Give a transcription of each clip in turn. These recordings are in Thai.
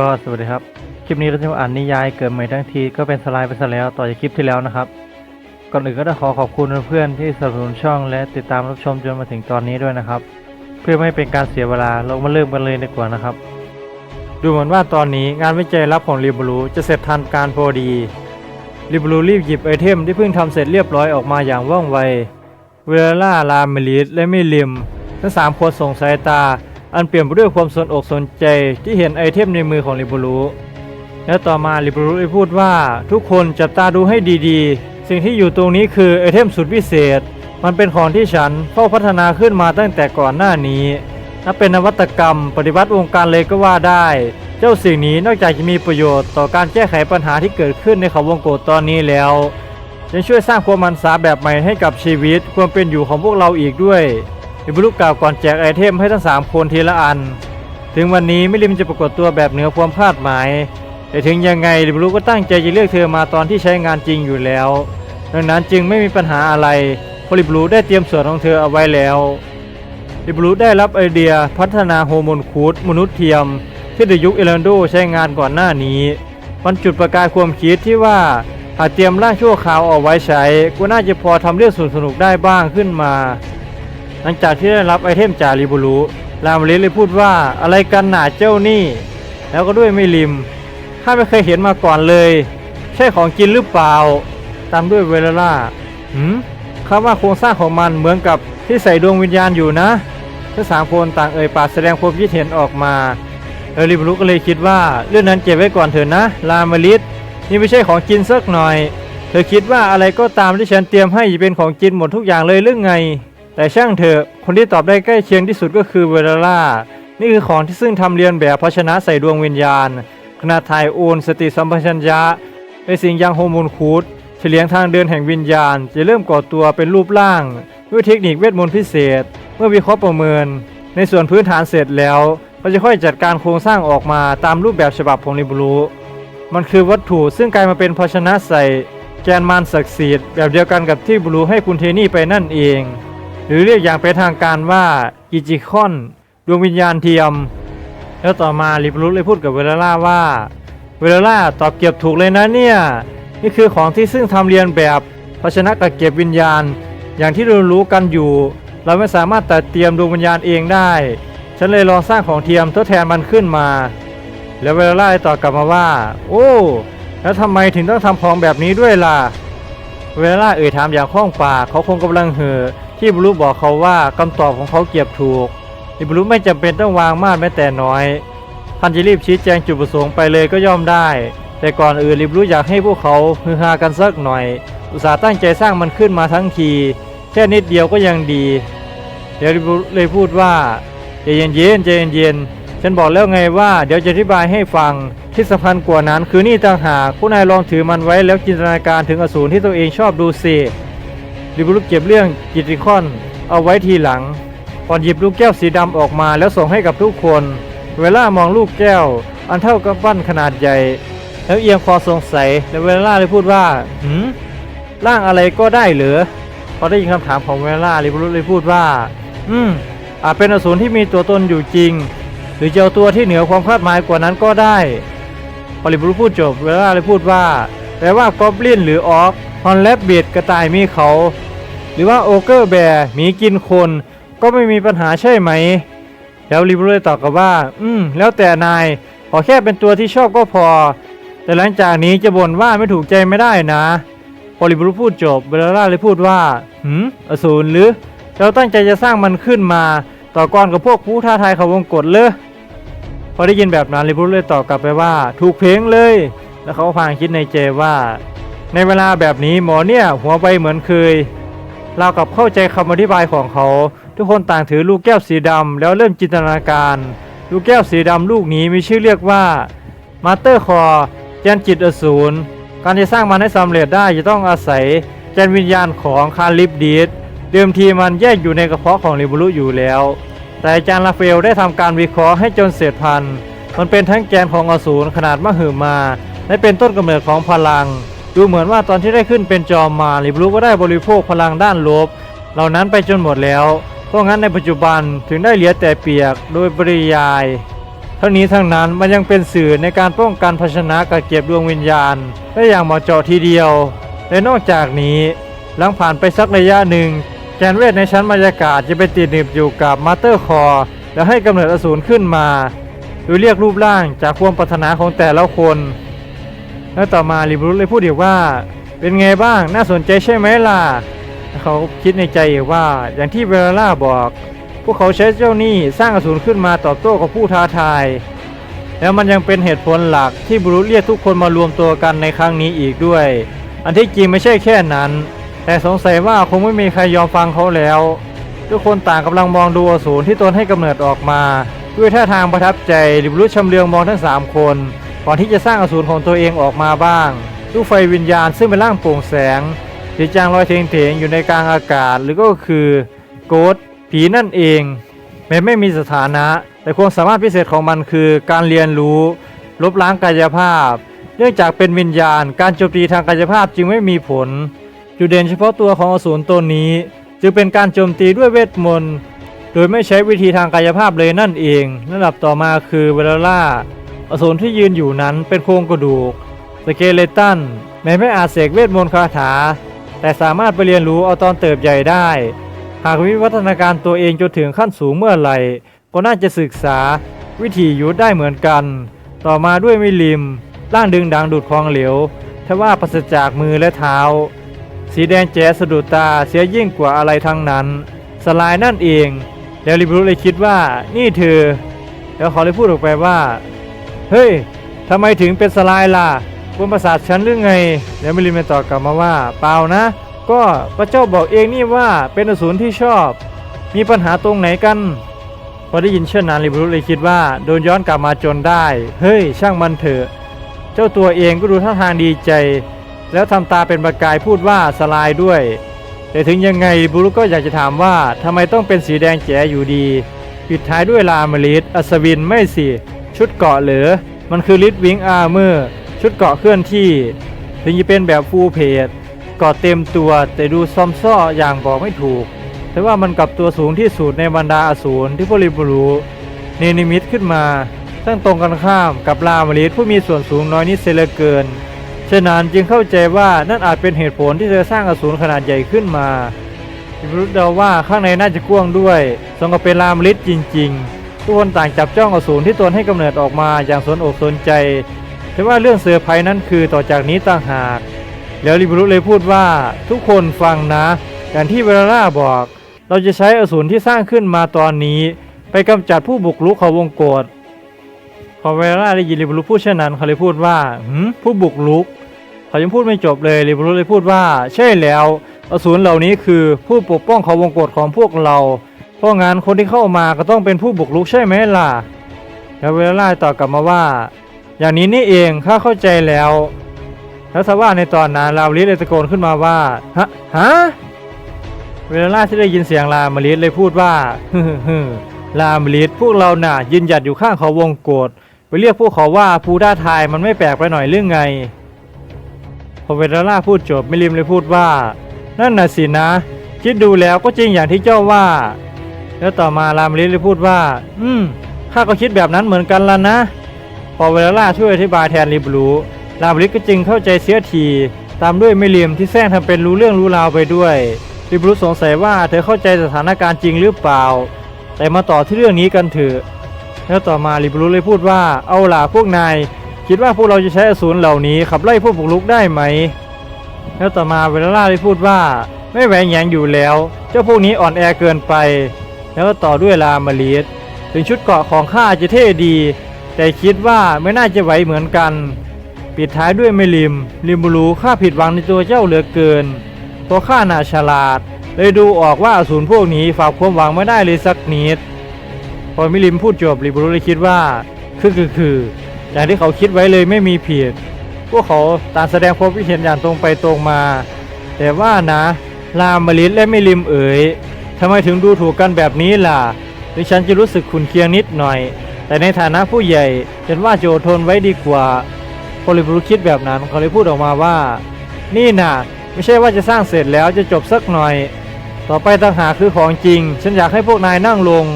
ก็สวัสดีครับ คลิปนี้เราจะมาอ่านนิยายเกิดใหม่ทั้งทีก็เป็นสไลด์ไปซะแล้วต่อจากคลิปที่แล้วนะครับ ก่อนอื่นก็ต้องขอขอบคุณเพื่อนๆที่สนับสนุนช่องและติดตามรับชมจนมาถึงตอนนี้ด้วยนะครับ เพื่อไม่ให้เป็นการเสียเวลาเรามาเริ่มกันเลยดีกว่านะครับ ดูเหมือนว่าตอนนี้งานวิจัยลับของริบลูจะเสร็จทันการพอดีริบลูรีบหยิบไอเทมที่เพิ่งทำเสร็จเรียบร้อยออกมาอย่างว่องไว เวลล่าลาเมลิสและมิลิมทั้งสามคนส่งสายตา อันเปลี่ยนไปด้วยความสนอกสนใจที่เห็นไอเทมในมือของลิบูรุและต่อมาลิบูรุได้พูดว่าทุกคนจับตาดูให้ดีๆ สิ่งที่อยู่ตรงนี้คือไอเทมสุดพิเศษ มันเป็นของที่ฉันเฝ้าพัฒนาขึ้นมาตั้งแต่ก่อนหน้านี้นับเป็นนวัตกรรม ปฏิวัติวงการเลยก็ว่าได้ เจ้าสิ่งนี้นอกจากจะมีประโยชน์ต่อการแก้ไขปัญหาที่เกิดขึ้นในเขาวงโกฏตอนนี้แล้วยังช่วยสร้างความมันสาแบบใหม่ให้กับชีวิตความเป็นอยู่ของพวกเราอีกด้วย อิบุรุกล่าวก่อนแจกไอเทมให้ทั้งสามคนทีละอัน ถึงวันนี้มิลิมจะปรากฏตัวแบบเหนือความคาดหมาย แต่ถึงยังไงลิบรุก็ตั้งใจจะเลือกเธอมาตอนที่ใช้งานจริงอยู่แล้ว ดังนั้นจึงไม่มีปัญหาอะไรเพราะลิบรุได้เตรียมส่วนของเธอเอาไว้แล้วลิบรุได้รับไอเดียพัฒนาโฮอร์โมนคูดมนุษย์เทียม ที่ในยุคเอลันโดใช้งานก่อนหน้านี้มันจุดประกายความคิดที่ว่าหากเตรียมร่างชั่วคราวเอาไว้ใช้ก็น่าจะพอทำเรื่องสนุกได้บ้างขึ้นมา หลังจากที่ได้รับไอเทมจากริบุรุลามเลสเลยพูดว่าอะไรกันหนาเจ้านี่ แล้วก็ด้วยไม่ริมข้าไม่เคยเห็นมาก่อนเลย ใช่ของกินหรือเปล่า ตามด้วยเวลล่าหืมข้าว่าโครงสร้างของมันเหมือนกับที่ใส่ดวงวิญญาณอยู่นะทั้งสามคนต่างเอ่ยปากแสดงความคิดเห็นออกมาเออริบุรุก็เลยคิดว่าเรื่องนั้นเก็บไว้ก่อนเถอะนะ ลามาลิสนี่ไม่ใช่ของกินสักหน่อย เธอคิดว่าอะไรก็ตามที่ฉันเตรียมให้เป็นของกินหมดทุกอย่างเลยหรือไง แต่ช่างเถอะ คนที่ตอบได้ใกล้เคียงที่สุดก็คือเวลล่า นี่คือของที่ซึ่งทำเรียนแบบภาชนะใส่ดวงวิญญาณ ขนาดถ่ายโอนสติสัมปชัญญะในสิ่งยังโฮอร์โมนคูดเฉลียงทางเดินแห่งวิญญาณ จะเริ่มก่อตัวเป็นรูปร่าง ด้วยเทคนิคเวทมนต์พิเศษ เมื่อวิเคราะห์ประเมิน ในส่วนพื้นฐานเสร็จแล้วก็จะค่อยจัดการโครงสร้างออกมาตามรูปแบบฉบับของริบลูมันคือวัตถุซึ่งกลายมาเป็นภาชนะใส่ แกนมารศักดิ์สิทธิ์แบบเดียวกันกับที่บลูให้คุณเทนี่ไปนั่นเอง หรือเรียกอย่างเป็นทางการว่าอิจิคอนดวงวิญญาณเทียม แล้วต่อมาลิบรุเลยพูดกับเวลล่าว่า เวลล่าตอบเก็บถูกเลยนะเนี่ย นี่คือของที่ซึ่งทำเรียนแบบภาชนะกักเก็บวิญญาณ อย่างที่เรารู้กันอยู่ เราไม่สามารถตัดเตรียมดวงวิญญาณเองได้ ฉันเลยลองสร้างของเทียมทดแทนมันขึ้นมา แล้วเวลล่าได้ตอบกลับมาว่า โอ้แล้วทำไมถึงต้องทำของแบบนี้ด้วยล่ะ เวลล่าเอ่ยถามอย่างคล่องปากเขาคงกำลังเห่อ ที่บลูบอกเขาว่าคำตอบของเขาเก็บถูกที่บลูไม่จำเป็นต้องวางมาดแม้แต่น้อยท่านจะรีบชี้แจงจุดประสงค์ไปเลยก็ย่อมได้ แต่ก่อนอื่นริบลูอยากให้พวกเขาฮือฮากันสักหน่อย อุตส่าห์ตั้งใจสร้างมันขึ้นมาทั้งที แค่นิดเดียวก็ยังดีเดี๋ยวริบลูเลยพูดว่าใจเย็นๆใจเย็นๆฉันบอกแล้วไงว่าเดี๋ยวจะอธิบายให้ฟังที่สำคัญกว่านั้นคือนี่ต่างหากผู้นายลองถือมันไว้แล้วจินตนาการถึงอสูรที่ตัวเองชอบดูสิ ริบลูเก็บเรื่องกิติคอนเอาไว้ทีหลังก่อนหยิบลูกแก้วสีดำออกมาแล้วส่งให้กับทุกคน เวลามองลูกแก้ว อันเท่ากับปั้นขนาดใหญ่ แล้วเอียงคอสงสัยแล้วเวลาเลยพูดว่าหืมร่างอะไรก็ได้เหรือพอได้ยินคำถามของเวลาลิบรุเลยพูดว่า อืมอาจเป็นอสูรที่มีตัวตนอยู่จริง หรือเจะเอาตัวที่เหนือความคาดหมายกว่านั้นก็ได้พอลิบรุพูดจบเวลาเลยพูดว่าแปลว่ากอบลินหรือออก ฮอนแลบเบียดกระต่ายมีเขา หรือว่าโอเกอร์แบร์หมีกินคน ก็ไม่มีปัญหาใช่ไหม แล้วลิบรูเลยตอบกลับว่า อืม แล้วแต่นาย ขอแค่เป็นตัวที่ชอบก็พอ แต่หลังจากนี้จะบ่นว่าไม่ถูกใจไม่ได้นะพอลิบรูพูดจบเบลล่าเลยพูดว่า หืม อสูรหรือ เราตั้งใจจะสร้างมันขึ้นมา ต่อกรกับพวกผู้ท้าทายเขาวงกฏเลยพอได้ยินแบบนั้นลิบรูเลยตอบกลับไปว่า ถูกเพลงเลย แล้วเขาพางคิดในใจว่า ในเวลาแบบนี้หมอเนี่ยหัวไปเหมือนเคยเรากับเข้าใจคำอธิบายของเขา ทุกคนต่างถือลูกแก้วสีดำแล้วเริ่มจินตนาการ ลูกแก้วสีดำลูกนี้มีชื่อเรียกว่ามาเตอร์คอร์แกนจิตอสูรการจะสร้างมันให้สำเร็จได้จะต้องอาศัยแกนวิญญาณของคาลิปดีดเดิมทีมันแยกอยู่ในกระเพาะของลิบูรุอยู่แล้ว แต่อาจารย์ลาเฟลได้ทำการวิเคราะห์ให้จนเสร็จพันมันเป็นทั้งแกนของอสูรขนาดมหึมาและเป็นต้นกำเนิดของพลัง ดูเหมือนว่าตอนที่ได้ขึ้นเป็นจอมมาลิบลูก็ได้บริโภคพลังด้านลบ เหล่านั้นไปจนหมดแล้วเพราะงั้นในปัจจุบันถึงได้เหลือแต่เปียกโดยปริยาย ทั้งนี้ทั้งนั้นมันยังเป็นสื่อในการป้องกันภาชนะกักเก็บดวงวิญญาณได้อย่างเหมาะเจาะทีเดียวและนอกจากนี้หลังผ่านไปสักระยะหนึ่งแกนเวทในชั้นบรรยากาศจะไปติดหนึบอยู่กับมาเตอร์คอร์และให้กำเนิดอสูรขึ้นมาโดยเรียกรูปร่างจากความปรารถนาของแต่ละคน แล้วต่อมาลิบรุสเลยพูดอีกว่า เป็นไงบ้างน่าสนใจใช่ไหมล่ะ เขาคิดในใจอีกว่าอย่างที่เวลาล่าบอก พวกเขาใช้เจ้าหนี้สร้างอสูรขึ้นมาตอบโต้กับผู้ท้าทาย แล้วมันยังเป็นเหตุผลหลักที่บรุษเรียกทุกคนมารวมตัวกันในครั้งนี้อีกด้วย อันที่จริงไม่ใช่แค่นั้น แต่สงสัยว่าคงไม่มีใครยอมฟังเขาแล้ว ทุกคนต่างกำลังมองดูอสูรที่ตนให้กำเนิดออกมา ด้วยท่าทางประทับใจริบรุษชำเลืองมองทั้งสามคน ก่อนที่จะสร้างอสูรของตัวเองออกมาบ้างลูกไฟวิญญาณซึ่งเป็นร่างโปร่งแสงสีจางลอยเถงๆอยู่ในกลางอากาศ หรือก็คือโกดผีนั่นเองแม้ไม่มีสถานะ แต่ความสามารถพิเศษของมันคือการเรียนรู้ ลบล้างกายภาพ เนื่องจากเป็นวิญญาณ การโจมตีทางกายภาพจึงไม่มีผล จุดเด่นเฉพาะตัวของอสูรตนนี้ จึงเป็นการโจมตีด้วยเวทมนต์โดยไม่ใช้วิธีทางกายภาพเลยนั่นเองระดับต่อมาคือเวลล่า อสูรที่ยืนอยู่นั้นเป็นโครงกระดูกสเกเลตันแม้ไม่อาจเสกเวทมนต์คาถา แต่สามารถไปเรียนรู้เอาตอนเติบใหญ่ได้ หากวิวัฒนาการตัวเองจนถึงขั้นสูงเมื่อไหร่ ก็น่าจะศึกษาวิธียุทธได้เหมือนกัน ต่อมาด้วยมิลิม ร่างดึงดังดูดของเหลวทว่าปราศจากมือและเท้า สีแดงแจ๋สะดุดตาเสียยิ่งกว่าอะไรทั้งนั้น สลายนั่นเอง แล้วลิบรุเลยคิดว่านี่เธอ แล้วเขาเลยพูดออกไปว่า เฮ้ยทำไมถึงเป็นสลายล่ะบนประสาทฉันหรือไง แล้วมิลิมตอบกลับมาว่า เปล่านะ ก็พระเจ้าบอกเองนี่ว่าเป็นอสูรที่ชอบ มีปัญหาตรงไหนกัน พอได้ยินเช่นนั้นลิบรุเลยคิดว่าโดนย้อนกลับมาจนได้ เฮ้ย ช่างมันเถอะ เจ้าตัวเองก็ดูท่าทางดีใจ แล้วทำตาเป็นประกายพูดว่าสลายด้วย แต่ถึงยังไงบุรุก็อยากจะถามว่าทำไมต้องเป็นสีแดงแจ๋อยู่ดี ปิดท้ายด้วยลามลิสอัศวินไม่สิ ชุดเกาะเหรือ มันคือลิสวิงอาร์เมอร์ชุดเกาะเคลื่อนที่ ถึงจะเป็นแบบฟูลเพจเกาะเต็มตัวแต่ดูซอมซ่ออย่างบอกไม่ถูก แต่ว่ามันกลับตัวสูงที่สุดในบรรดาอสูรที่พวกลิบรูเนนิมิตขึ้นมาซึ่งตรงกันข้ามกับลามลิสผู้มีส่วนสูงน้อยนิดเสียเหลือเกินฉะนั้นจึงเข้าใจว่านั่นอาจเป็นเหตุผลที่เธอสร้างอสูรขนาดใหญ่ขึ้นมาอิบรุษเดาว่าข้างในน่าจะกว้างด้วยสมกับเป็นลามลิสจริง ๆ ทุกคนต่างจับจ้องอสูรที่ตนให้กำเนิดออกมาอย่างสนอกสนใจแต่ว่าเรื่องเซอร์ไพรส์นั้นคือต่อจากนี้ต่างหาก แล้วลิบรุเลยพูดว่าทุกคนฟังนะ อย่างที่เวลาล่าบอก เราจะใช้อสูรที่สร้างขึ้นมาตอนนี้ ไปกำจัดผู้บุกรุกเขาวงโกฏพอเวลาได้ยินลิบรุพูดเช่นนั้นเขาเลยพูดว่าหืมผู้บุกรุกเขายังพูดไม่จบเลยลิบรุเลยพูดว่า ใช่แล้ว อสูรเหล่านี้คือผู้ปกป้องเขาวงกฏของพวกเรา เพราะงั้นคนที่เข้ามาก็ต้องเป็นผู้บุกรุกใช่ไหมล่ะแล้วเวลาล่าตอบกลับมาว่า อย่างนี้นี่เองข้าเข้าใจแล้ว แล้วทว่าในตอนนั้นลาวลิสเลยตะโกนขึ้นมาว่าฮะฮะเวลาที่ได้ยินเสียงลามลิสเลยพูดว่าฮึฮึลามลิสพวกเราหน่ะยืนหยัดอยู่ข้างเขาวงกฏไปเรียกพวกเขาว่าภูด้าทายมันไม่แปลกไปหน่อยเรื่องไงพอเวลาล่าพูดจบมิลิมเลยพูดว่า นั่นน่ะสินะ คิดดูแล้วก็จริงอย่างที่เจ้าว่า แล้วต่อมาลามลิสเลยพูดว่า อืมข้าก็คิดแบบนั้นเหมือนกันละนะ พอเวลาล่าช่วยอธิบายแทนลิบลูลามลิสก็จึงเข้าใจเสียที ตามด้วยมิลิมที่แซงทำเป็นรู้เรื่องรู้ราวไปด้วยลิบลูสงสัยว่าเธอเข้าใจสถานการณ์จริงหรือเปล่า แต่มาต่อที่เรื่องนี้กันเถอะ แล้วต่อมาลิบลูเลยพูดว่า เอาล่ะพวกนาย คิดว่าพวกเราจะใช้อสูรเหล่านี้ขับไล่พวกบุกรุกได้ไหม แล้วต่อมาเวลาล่าได้พูดว่า ไม่แหวงแหยงอยู่แล้ว เจ้าพวกนี้อ่อนแอเกินไป แล้วก็ต่อด้วยลามาลีสถึงชุดเกาะของข้าจะเท่ดี แต่คิดว่าไม่น่าจะไหวเหมือนกัน ปิดท้ายด้วยไมลิม ลิมบูรูข้าผิดหวังในตัวเจ้าเหลือเกิน เพราะข้าน่าฉลาด เลยดูออกว่าอสูรพวกนี้ฝากความหวังไม่ได้เลยสักนิด พอมิลิมพูดจบลิมบูรูเลยคิดว่า คือคือคืออย่างที่เขาคิดไว้เลยไม่มีผิด พวกเขาต่างแสดงความคิดเห็นอย่างตรงไปตรงมา แต่ว่านะ ลามาลิสและมิลิมเอ๋ย ทำไมถึงดูถูกกันแบบนี้ล่ะ ดิฉันจะรู้สึกขุนเคียงนิดหน่อย แต่ในฐานะผู้ใหญ่ฉันว่าจะอดทนไว้ดีกว่าพลิบูคิดแบบนั้นเขาเลยพูดออกมาว่า นี่น่ะ ไม่ใช่ว่าจะสร้างเสร็จแล้วจะจบสักหน่อย ต่อไปต่างหากคือของจริง ฉันอยากให้พวกนายนั่งลง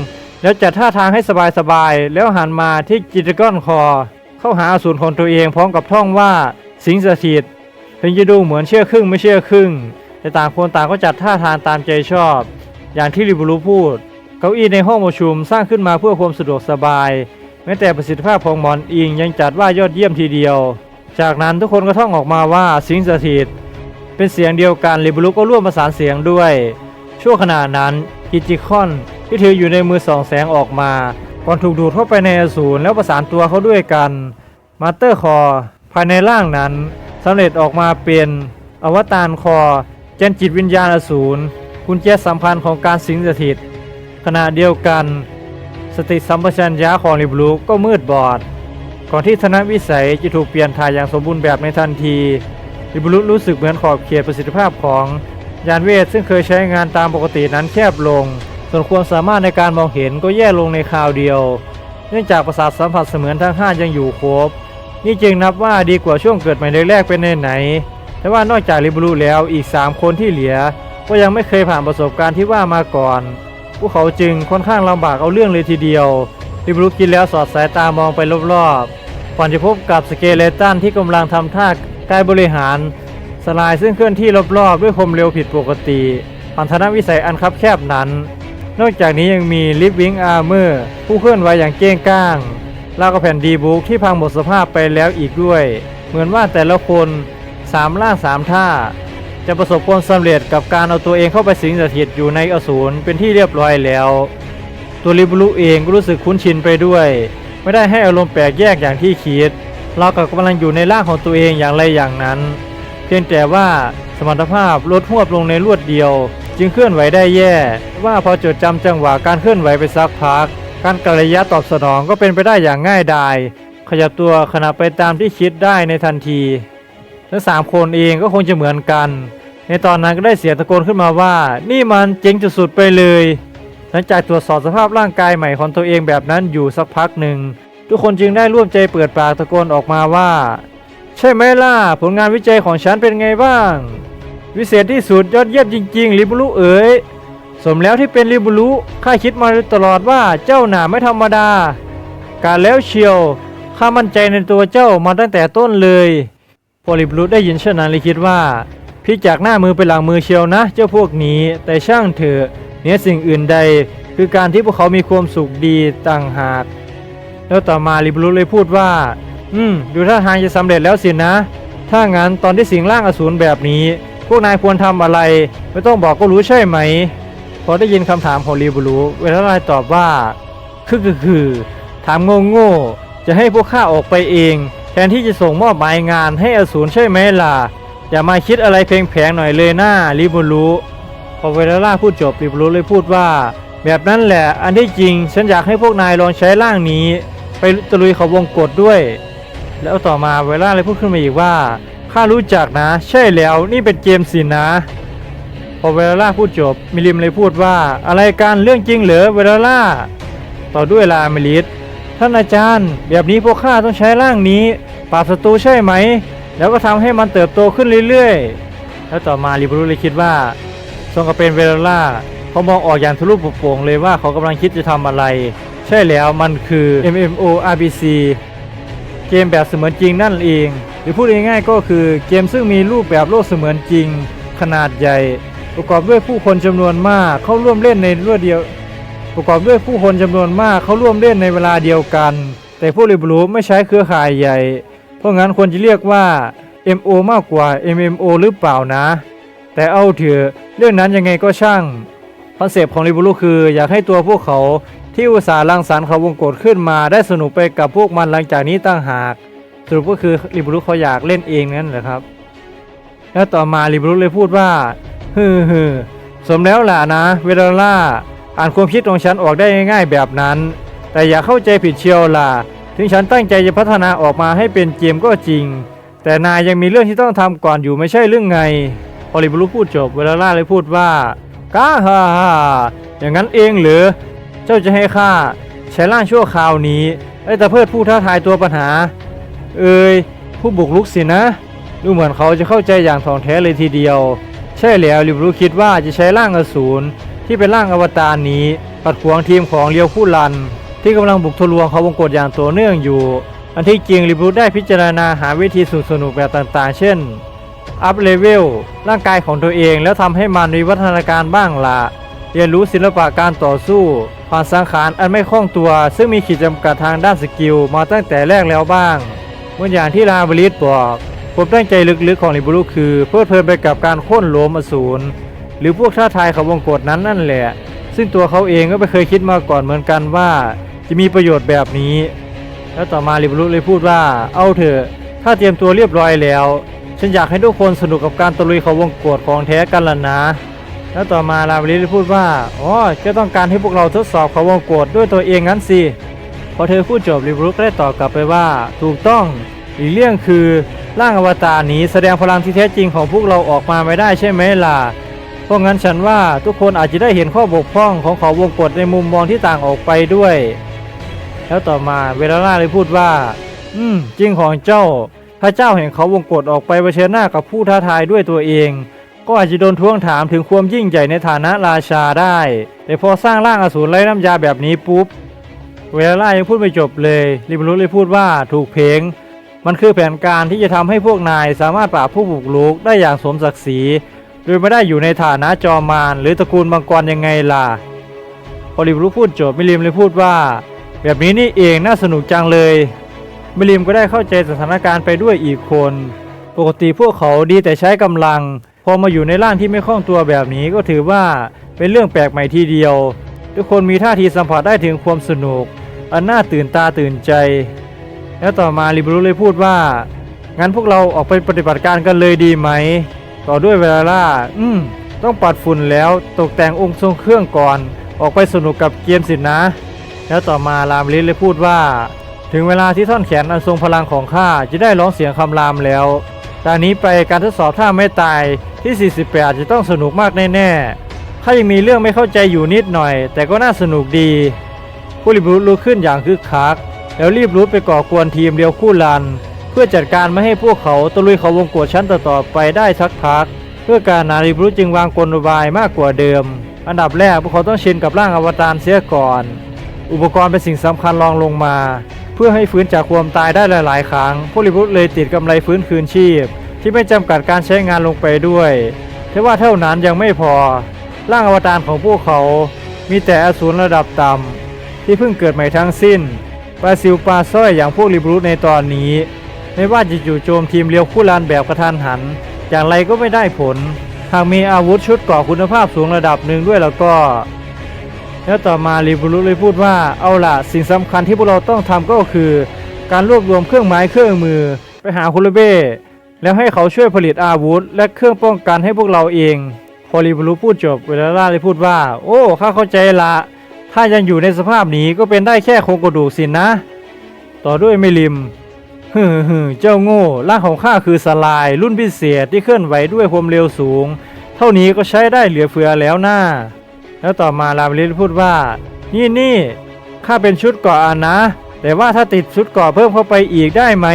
แล้วจัดท่าทางให้สบายๆแล้วหันมาที่จิตรก้อนคอ เข้าหาอสูรของตัวเองพร้อมกับท่องว่าสิงสถิตถึงจะดูเหมือนเชื่อครึ่งไม่เชื่อครึ่งแต่ต่างคนต่างก็จัดท่าทางตามใจชอบ อย่างที่ริบุรุพูด เก้าอี้ในห้องประชุมสร้างขึ้นมาเพื่อความสะดวกสบาย แม้แต่ประสิทธิภาพของหมอนอิงยังจัดว่ายอดเยี่ยมทีเดียว จากนั้นทุกคนก็ท่องออกมาว่าสิงสถิต เป็นเสียงเดียวกันริบุรุก็ร่วมประสานเสียงด้วย ช่วงขณะนั้นกิจิคอนที่ถืออยู่ในมือสองแสงออกมาก่อนถูกดูดเข้าไปในอสูรแล้วประสานตัวเขาด้วยกัน มาสเตอร์คอร์ภายในร่างนั้นสำเร็จออกมาเป็นอวตารคอร์แกนจิตวิญญาณอสูร กุญแจสำคัญของการสิงสถิต ขณะเดียวกัน สติสัมปชัญญะของลิบลูก็มืดบอด ก่อนที่ธนวิสัยจะถูกเปลี่ยนถ่ายอย่างสมบูรณ์แบบในทันทีลิบลูรู้สึกเหมือนขอบเขตประสิทธิภาพของยานเวทซึ่งเคยใช้งานตามปกตินั้นแคบลง ส่วนความสามารถในการมองเห็นก็แย่ลงในคราวเดียว เนื่องจากประสาทสัมผัสเสมือนทั้งห้ายังอยู่ครบ นี่จึงนับว่าดีกว่าช่วงเกิดใหม่แรกๆเป็นไหน แต่ว่านอกจากลิบลูแล้วอีก 3 คนที่เหลือ ก็ยังไม่เคยผ่านประสบการณ์ที่ว่ามาก่อน พวกเขาจึงค่อนข้างลำบากเอาเรื่องเลยทีเดียวลิบลูกินแล้วสอดสายตามองไปรอบๆก่อนจะพบกับสเกเลตันที่กำลังทำท่ากายบริหาร สลายซึ่งเคลื่อนที่รอบๆด้วยความเร็วผิดปกติผ่านทนวิสัยอันคับแคบนั้น นอกจากนี้ยังมีลิฟวิงอาร์เมอร์ผู้เคลื่อนไหวอย่างเก้งก้างแล้วก็แผ่นดีบุ๊กที่พังหมดสภาพไปแล้วอีกด้วย เหมือนว่าแต่ละคนสามล่างสามท่า จะประสบความสำเร็จกับการเอาตัวเองเข้าไปสิงสถิตอยู่ในอสูรเป็นที่เรียบร้อยแล้ว ตัวริบุรุเองก็รู้สึกคุ้นชินไปด้วย ไม่ได้ให้อารมณ์แปลกแยกอย่างที่คิดเรากับกำลังอยู่ในร่างของตัวเองอย่างไรอย่างนั้น เพียงแต่ว่าสมรรถภาพลดหวบลงในรวดเดียว จึงเคลื่อนไหวได้แย่ ว่าพอจดจำจังหวะการเคลื่อนไหวไปสักพัก การกระยะตอบสนองก็เป็นไปได้อย่างง่ายดาย ขยับตัวขณะไปตามที่คิดได้ในทันที ทั้งสามคนเองก็คงจะเหมือนกัน ในตอนนั้นก็ได้เสียงตะโกนขึ้นมาว่า นี่มันเจ๋งสุดๆไปเลย หลังจากตรวจสอบสภาพร่างกายใหม่ของตัวเองแบบนั้นอยู่สักพักหนึ่ง ทุกคนจึงได้ร่วมใจเปิดปากตะโกนออกมาว่า ใช่ไหมล่ะผลงานวิจัยของฉันเป็นไงบ้าง วิเศษที่สุดยอดเยี่ยมจริงๆลิบุรุเอ๋ยสมแล้วที่เป็นริบุรุข้าคิดมาตลอดว่าเจ้าหนาไม่ธรรมดา การแล้วเชียวข้ามั่นใจในตัวเจ้ามาตั้งแต่ต้นเลย พอริบุรุได้ยินเช่นนั้นเลยคิดว่าพลิกจากหน้ามือไปหลังมือเชียวนะ เจ้าพวกนี้ แต่ช่างเถอะเนือสิ่งอื่นใด คือการที่พวกเขามีความสุขดีต่างหาก แล้วต่อมาริบุรุเลยพูดว่า อืม ดูท่าทางจะสำเร็จแล้วสินะ ถ้างั้นตอนที่สิงร่างอสูรแบบนี้ พวกนายควรทำอะไร ไม่ต้องบอกก็รู้ใช่ไหม พอได้ยินคำถามของรีบูรูเวลาไลตอบว่า คือคือคือถามโง่โง่จะให้พวกข้าออกไปเอง แทนที่จะส่งมอบหมายงานให้อสูรใช่ไหมล่ะ อย่ามาคิดอะไรเพลงแผงหน่อยเลยหน้ารีบูรูพอเวลาล่าพูดจบรีบูรูเลยพูดว่า แบบนั้นแหละ อันที่จริง ฉันอยากให้พวกนายลองใช้ร่างนี้ ไปตะลุยเขาวงกฏด้วย แล้วต่อมาเวลาเลยพูดขึ้นมาอีกว่าข้ารู้จักนะ ใช่แล้วนี่เป็นเกมสินะ พอเวลาล่าพูดจบมิลิมเลยพูดว่า อะไรกันเรื่องจริงเหรอเวลาล่า ต่อด้วยลาเมลิส ท่านอาจารย์ แบบนี้พวกข้าต้องใช้ร่างนี้ ปราบศัตรูใช่ไหม แล้วก็ทำให้มันเติบโตขึ้นเรื่อยๆ แล้วต่อมาลิบรูเลยคิดว่าทรงกับเป็นเวลาล่าเขามองออกอย่างทะลุปโปร่งเลยว่าเขากำลังคิดจะทำอะไร ใช่แล้วมันคือ MMORPG เกมแบบเสมือนจริงนั่นเอง หรือพูดง่ายๆก็คือเกมซึ่งมีรูปแบบโลกเสมือนจริง ขนาดใหญ่ ประกอบด้วยผู้คนจำนวนมากเข้าร่วมเล่นในรวดเดียว ประกอบด้วยผู้คนจำนวนมากเข้าร่วมเล่นในเวลาเดียวกัน แต่ผู้ริบรูไม่ใช้เครือข่ายใหญ่ เพราะงั้นควรจะเรียกว่า MO มากกว่า MMO หรือเปล่านะ แต่เอาเถอะเรื่องนั้นยังไงก็ช่างคอนเซปต์ของริบรู้คือ อยากให้ตัวพวกเขาที่อุตสาห์รังสรรค์เขาวงกฏขึ้นมาได้สนุกไปกับพวกมันหลังจากนี้ตั้งหากสรุปก็คือริบรุเขาอยากเล่นเองนั่นแหละครับ แล้วต่อมาริบรุเลยพูดว่าฮือฮือสมแล้วล่ะนะ เวลาล่า อ่านความคิดของฉันออกได้ง่ายๆแบบนั้น แต่อย่าเข้าใจผิดเชียวล่ะ ถึงฉันตั้งใจจะพัฒนาออกมาให้เป็นเกมก็จริง แต่นายยังมีเรื่องที่ต้องทำก่อนอยู่ไม่ใช่เรื่องไงพอริบรุพูดจบเวลาล่าเลยพูดว่าก้าฮ่าฮ่าอย่างนั้นเองหรือ เจ้าจะให้ข้าใช้ร่างชั่วคราวนี้ไอ้ตะเพิดผู้ท้าทายตัวปัญหา เอ้ยผู้บุกลุกสินะ ดูเหมือนเขาจะเข้าใจอย่างถ่องแท้เลยทีเดียว ใช่แล้วริบรู้คิดว่าจะใช้ร่างอสูร ที่เป็นร่างอวตารนี้ขัดขวางทีมของเลียวคู่ลัน ที่กำลังบุกทะลวงเขาวงกฏอย่างต่อเนื่องอยู่ อันที่จริงริบรูได้พิจารณาหาวิธีสนุกสนุกแบบต่างๆ เช่น อัพเลเวลร่างกายของตัวเองแล้วทำให้มันมีวัฒนาการบ้างละเรียนรู้ศิลปะการต่อสู้ผ่านสังขารอันไม่คล่องตัว ซึ่งมีขีดจำกัดทางด้านสกิลมาตั้งแต่แรกแล้วบ้างเหมือนอย่างที่ลาบริสบอกผมตั้งใจลึกๆของริบรูคือ เพลิดเพลินไปกับการโค่นโลมอสูร รือพวกท้าทายเขาวงกฏนั้นนั่นแหละ ซึ่งตัวเขาเองก็ไม่เคยคิดมาก่อนเหมือนกันว่า จะมีประโยชน์แบบนี้ แล้วต่อมาริบรุเลยพูดว่า เอาเถอะ ถ้าเตรียมตัวเรียบร้อยแล้ว ฉันอยากให้ทุกคนสนุกกับการตะลุยเขาวงกฏของแท้กันล่ะนะ แล้วต่อมาลาบริเลยพูดว่า อ๋อก็ต้องการให้พวกเราทดสอบเขาวงกฏด้วยตัวเองงั้นสิ พอเธอพูดจบริบรุได้ตอบกลับไปว่า ถูกต้อง อีกเรื่องคือร่างอวตารนี้แสดงพลังที่แท้จริงของพวกเราออกมาไม่ได้ใช่ไหมล่ะ เพราะงั้นฉันว่าทุกคนอาจจะได้เห็นข้อบกพร่องของเขาวงกฏในมุมมองที่ต่างออกไปด้วย แล้วต่อมาเวลาล่าเลยพูดว่า อืม จริงของเจ้าถ้าเจ้าเห็นเขาวงกฏออกไปเผชิญหน้ากับผู้ท้าทายด้วยตัวเอง ก็อาจจะโดนทวงถามถึงความยิ่งใหญ่ในฐานะราชาได้ แต่พอสร้างร่างอสูรไร้น้ำยาแบบนี้ปุ๊บ เวลาล่ายังพูดไม่จบเลยริบรุเลยพูดว่าถูกเพงมันคือแผนการที่จะทำให้พวกนายสามารถปราบผู้บุกรุกได้อย่างสมศักดิ์ศรี โดยไม่ได้อยู่ในฐานะจอมารหรือตระกูลมังกรยังไงล่ะพอริบรุพูดจบมิลิมเลยพูดว่า แบบนี้นี่เองน่าสนุกจังเลยมิลิมก็ได้เข้าใจสถานการณ์ไปด้วยอีกคน ปกติพวกเขาดีแต่ใช้กำลัง พอมาอยู่ในร่างที่ไม่คล่องตัวแบบนี้ก็ถือว่าเป็นเรื่องแปลกใหม่ทีเดียว ทุกคนมีท่าทีสัมผัสได้ถึงความสนุก อันน่าตื่นตาตื่นใจ แล้วต่อมาลิบรุเลยพูดว่างั้นพวกเราออกไปปฏิบัติการกันเลยดีไหม ต่อด้วยเวลาล่า อืมต้องปัดฝุ่นแล้วตกแต่งองค์ทรงเครื่องก่อน ออกไปสนุกกับเกมสินะ แล้วต่อมาลามลิสเลยพูดว่า ถึงเวลาที่ท่อนแขนอันทรงพลังของข้าจะได้ร้องเสียงคำรามแล้วจากนี้ไปการทดสอบท่าไม่ตายที่ 48 จะต้องสนุกมากแน่ๆข้ายังมีเรื่องไม่เข้าใจอยู่นิดหน่อย แต่ก็น่าสนุกดีผู้ริบรุลุกขึ้นอย่างคึกคัก แล้วรีบรุดไปก่อกวนทีมเดียวคู่ลัน เพื่อจัดการไม่ให้พวกเขาตะลุยเขาวงกฏชั้นต่อๆไปได้สักพัก เพื่อการนาริบรุจึงวางกลอุบายมากกว่าเดิม อันดับแรกพวกเขาต้องชินกับร่างอวตารเสียก่อน อุปกรณ์เป็นสิ่งสำคัญรองลงมา เพื่อให้ฟื้นจากความตายได้หลาย ๆ ครั้งผู้ริบรุเลยติดกำไรฟื้นคืนชีพ ที่ไม่จำกัดการใช้งานลงไปด้วยแต่ว่าเท่านั้นยังไม่พอ ร่างอวตารของพวกเขา มีแต่อสูรระดับต่ำที่เพิ่งเกิดใหม่ทั้งสิ้นปลาซิวปลาสร้อยอย่างพวกริบรูในตอนนี้ ไม่ว่าจะจู่โจมทีมเลียวคู่ลานแบบกระทันหัน อย่างไรก็ไม่ได้ผล หากมีอาวุธชุดกราะคุณภาพสูงระดับหนึ่งด้วยแล้วก็ แล้วต่อมาริบรูเลยพูดว่าเอาล่ะสิ่งสำคัญที่พวกเราต้องทำก็คือ การรวบรวมเครื่องไม้เครื่องมือ ไปหาคุรเบ้แล้วให้เขาช่วยผลิตอาวุธ และเครื่องป้องกันให้พวกเราเอง พอริบรูพูดจบเวลาล่าเลยพูดว่า โอ้ข้าเข้าใจละถ้ายังอยู่ในสภาพนี้ก็เป็นได้แค่โครงกระดูกสินนะ ต่อด้วยไม่ลิม ฮึฮึเจ้าโง่ร่างของข้าคือสลาย รุ่นพิเศษที่เคลื่อนไหวด้วยความเร็วสูง เท่านี้ก็ใช้ได้เหลือเฟือแล้วนะ่าแล้วต่อมาลามลิลพูดว่า นี่นี่ข้าเป็นชุดเกาะอะนะ แต่ว่าถ้าติดชุดเกาะเพิ่มเข้าไปอีกได้ไหม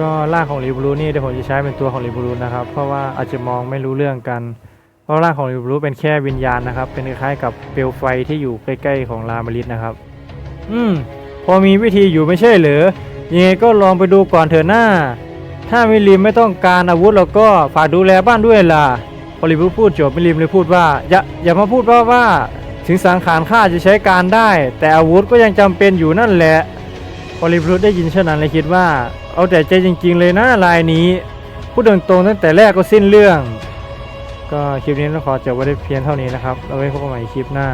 ก็ร่างของรีบรูนี่เดี๋ยวผมจะใช้เป็นตัวของรีบรูนะครับ เพราะว่าอาจจะมองไม่รู้เรื่องกัน เพราะร่างของรีบรูเป็นแค่วิญญาณนะครับ เป็นคล้ายๆกับเปลวไฟที่อยู่ใกล้ๆของลามาริสนะครับ อืม พอมีวิธีอยู่ไม่ใช่เหรอ ยังไงก็ลองไปดูก่อนเถอะหน้า ถ้ามิลิมไม่ต้องการอาวุธแล้วก็ฝากดูแลบ้านด้วยล่ะ พอริบพูดจบมิลิมเลยพูดว่า อย่าอย่ามาพูดว่าว่า ถึงสังขารข้าจะใช้การได้ แต่อาวุธก็ยังจำเป็นอยู่นั่นแหละ พอริบได้ยินเช่นนั้นเลยคิดว่า เอาแต่ใจจริง ๆ เลยนะลายนี้พูดตรงๆตั้งแต่แรกก็สิ้นเรื่อง ก็คลิปนี้ต้องขอจบไว้ได้เพียงเท่านี้นะครับ เราไว้พบกันใหม่คลิปหน้า